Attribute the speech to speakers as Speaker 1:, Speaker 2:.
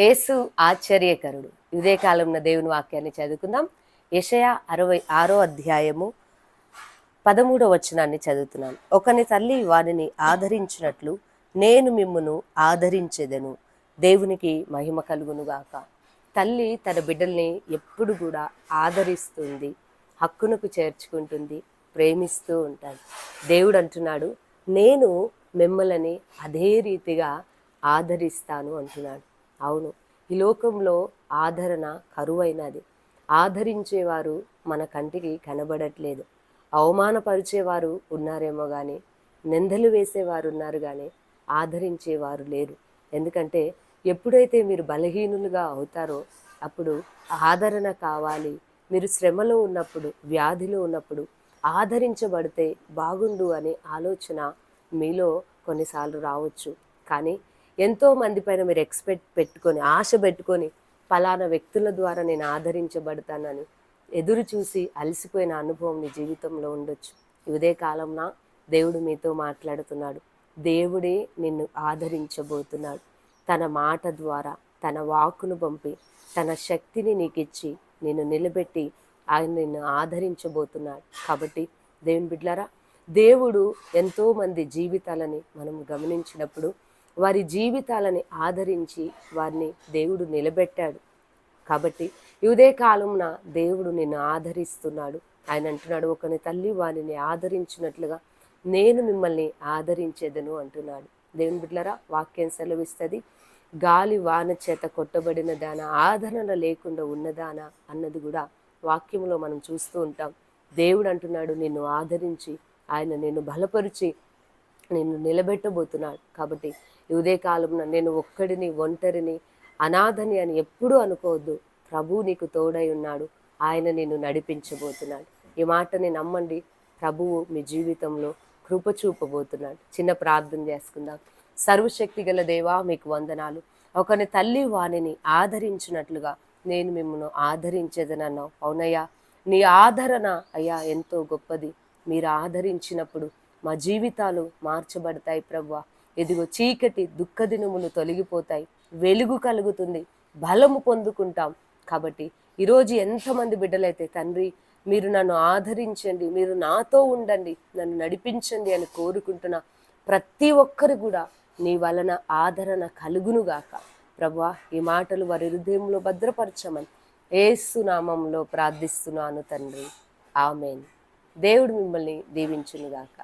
Speaker 1: యేసు ఆశ్చర్యకరుడు. ఇదే కాలంలో దేవుని వాక్యాన్ని చదువుకుందాం. యెషయా అరవై ఆరో అధ్యాయము పదమూడో వచనాన్ని చదువుతున్నాను. ఒకని తల్లి వారిని ఆదరించినట్లు నేను మిమ్మను ఆదరించేదను. దేవునికి మహిమ కలుగునుగాక. తల్లి తన బిడ్డల్ని ఎప్పుడు కూడా ఆదరిస్తుంది. హక్కునకు చేర్చుకుంటుంది. ప్రేమిస్తూ ఉంటాడు దేవుడు అంటున్నాడు నేను మిమ్మల్ని అదే రీతిగా ఆదరిస్తాను అంటున్నాడు. అవును. ఈ లోకంలో ఆదరణ కరువైనది. ఆదరించేవారు మన కంటికి కనబడట్లేదు. అవమానపరిచేవారు ఉన్నారేమో కానీ నిందలు వేసేవారు ఉన్నారు కానీ ఆదరించేవారు లేరు. ఎందుకంటే ఎప్పుడైతే మీరు బలహీనులుగా అవుతారో అప్పుడు ఆదరణ కావాలి. మీరు శ్రమలో ఉన్నప్పుడు వ్యాధిలో ఉన్నప్పుడు ఆదరించబడితే బాగుండు అనే ఆలోచన మీలో కొన్నిసార్లు రావచ్చు. కానీ ఎంతో మంది పైన మీరు ఎక్స్పెక్ట్ పెట్టుకొని ఆశ పెట్టుకొని ఫలానా వ్యక్తుల ద్వారా నేను ఆదరించబడతానని ఎదురు చూసి అలసిపోయిన అనుభవం మీ జీవితంలో ఉండొచ్చు. ఇదే కాలంలో దేవుడు మీతో మాట్లాడుతున్నాడు. దేవుడే నిన్ను ఆదరించబోతున్నాడు. తన మాట ద్వారా తన వాక్కును పంపి తన శక్తిని నీకిచ్చి నిన్ను నిలబెట్టి ఆయన నిన్ను ఆదరించబోతున్నాడు. కాబట్టి దేవుని బిడ్లారా దేవుడు ఎంతోమంది జీవితాలని మనం గమనించినప్పుడు జీవితాలని ఆదరించి వారిని దేవుడు నిలబెట్టాడు. కాబట్టి ఇదే కాలంన దేవుడు నిన్ను ఆదరిస్తున్నాడు. ఆయన అంటున్నాడు ఒకని తల్లి వారిని ఆదరించినట్లుగా నేను మిమ్మల్ని ఆదరించేదను అంటున్నాడు. దేవుని బిడ్డలరా వాక్యం సెలవిస్తుంది గాలి వాన చేత కొట్టబడిన దాన ఆదరణ లేకుండా ఉన్నదానా అన్నది కూడా వాక్యంలో మనం చూస్తూ ఉంటాం. దేవుడు అంటున్నాడు నిన్ను ఆదరించి ఆయన నిన్ను బలపరిచి నిన్ను నిలబెట్టబోతున్నాడు. కాబట్టి ఈ ఉదయ కాలంలో నేను ఒక్కడిని ఒంటరిని అనాథని అని ఎప్పుడూ అనుకోవద్దు. ప్రభు నీకు తోడై ఉన్నాడు. ఆయన నిన్ను నడిపించబోతున్నాడు. ఈ మాటని నమ్మండి. ప్రభువు మీ జీవితంలో కృప చూపబోతున్నాడు. చిన్న ప్రార్థన చేసుకుందాం. సర్వశక్తి గల దేవా మీకు వందనాలు. ఒకని తల్లి వాణిని ఆదరించినట్లుగా నేను మిమ్మల్ని ఆదరించేదనన్నావు. అవునయ్యా నీ ఆదరణ అయ్యా ఎంతో గొప్పది. మీరు ఆదరించినప్పుడు మా జీవితాలు మార్చబడతాయి ప్రభు. ఎదిగో చీకటి దుఃఖ దినములు తొలగిపోతాయి. వెలుగు కలుగుతుంది. బలము పొందుకుంటాం. కాబట్టి ఈరోజు ఎంతమంది బిడ్డలైతే తండ్రి మీరు నన్ను ఆదరించండి. మీరు నాతో ఉండండి. నన్ను నడిపించండి అని కోరుకుంటున్న ప్రతి ఒక్కరు కూడా నీ వలన ఆదరణ కలుగునుగాక ప్రభా ఈ మాటలు వారి హృదయంలో భద్రపరచమని ఏసునామంలో ప్రార్థిస్తున్నాను తండ్రి. ఆమెన్. దేవుడు మిమ్మల్ని దీవించునుగాక